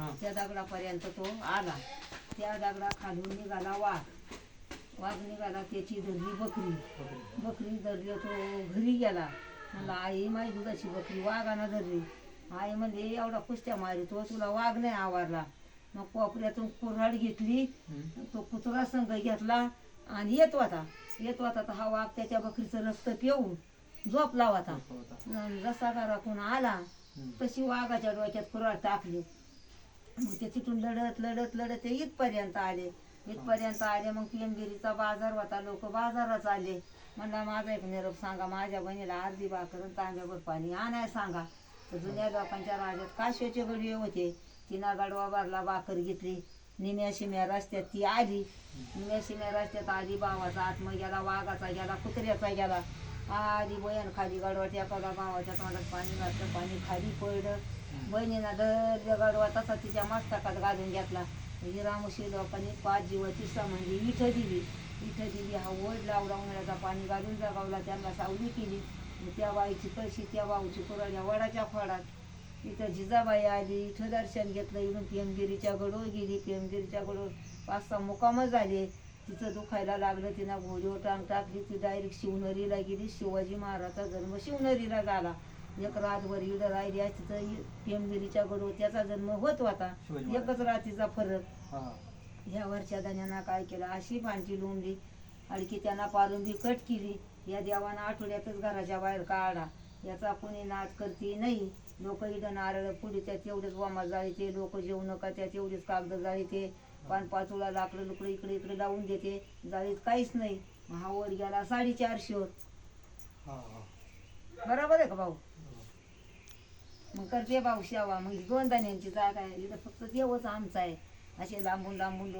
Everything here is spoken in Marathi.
हा. त्या दगडापर्यंत तो आला. त्या दगडा खालून निघाला वाघ. वाघ निघाला त्याची धरली बकरी. बकरी. धरली तो घरी गेला. म्हणला आई माझी दुधाची बकरी वाघानं धरली. आई म्हणजे एवढा कुस्त्या मारितो तुला वाघ नाही आवारला. मग कोपऱ्यातून कुऱ्हाड घेतली. तो कुत्रा संघ घेतला आणि येत होता. येत होता तर हा वाघ त्याच्या बकरीचं रक्त पिऊन झोपला होता. जसा का राखून आला. तशी वाघाच्या डोक्यात कुऱ्हाड टाकली. मग ते तिथून लढत लढत लढत ते इथपर्यंत आले. इथपर्यंत आले मग पिंगिरीचा बाजार होता. लोक बाजारात आले. म्हणला माझा एक निरोप सांगा. माझ्या बहिणीला अर्धी भाकर आणि तांब्यावर पाणी आणाय सांगा. तर जुन्या लोकांच्या राज्यात काश्याचे गडवे होते. तिनं गडवा भरला भाकर घेतली. निम्या शिम्या रस्त्यात ती आली. निम्या शिम्या रस्त्यात आली. भावाचा आत्मा गेला वाघाचा गेला कुत्र्याचा गेला. आली बहीण खाली गाडवाच्या एखादा भावाच्या तोंडात पाणी घातलं पाणी खाली पडलं. बहिणीनं दर गाडवा तसा तिच्या मस्तकात घालून घेतला. म्हणजे रामशी लोकांनी पाच जीवाची म्हणजे इथं दिली. इथं दिली हा वड लावला उन्हाळ्याचा पाणी घालून जगावला त्यांना सावली केली. मग त्या बाईची कळशी त्या बाऊची कुराड्या वडाच्या फळात. इथं जिजाबाई आली इथं दर्शन घेतलं इथून पेमगिरीच्या गडवर गेली. पेमगिरीच्या गडवर पाच सहा मुकामच झाले. तिचं दुखायला लागलं तिनं घोडीवर टांग टाकली ती डायरेक्ट शिवनेरीला गेली. शिवाजी महाराजचा जन्म शिवनेरीला झाला. एक रातभर इडं राहिली असती तर पेमगिरीच्या त्याचा जन्म होत होता. एकच रात्रीचा फरक. ह्या वरच्या धन्यानं काय केलं? अशी फांटी लोंबली आणखी त्यांना पारून बी कट केली. या देवानं आठवड्यातच घराच्या बाहेर काढा याचा कोणी नाच करते नाही. लोक इथं नारळ पुढे त्यात एवढेच वामा जाळीते लोक जेवू नका त्यात एवढेच कागद जाळीते पान पाचोळा लाकडं लुकडं इकडे इकडे लावून देते. जाळीत काहीच नाही. हा वर गेला साडेचारशे. हा हा. बरोबर आहे का भाऊ? मग करते भाऊ शेवा मग दोन धान्यांची जागा आहे. इथं फक्त देवच आमचा आहे. असे लांबून लांबून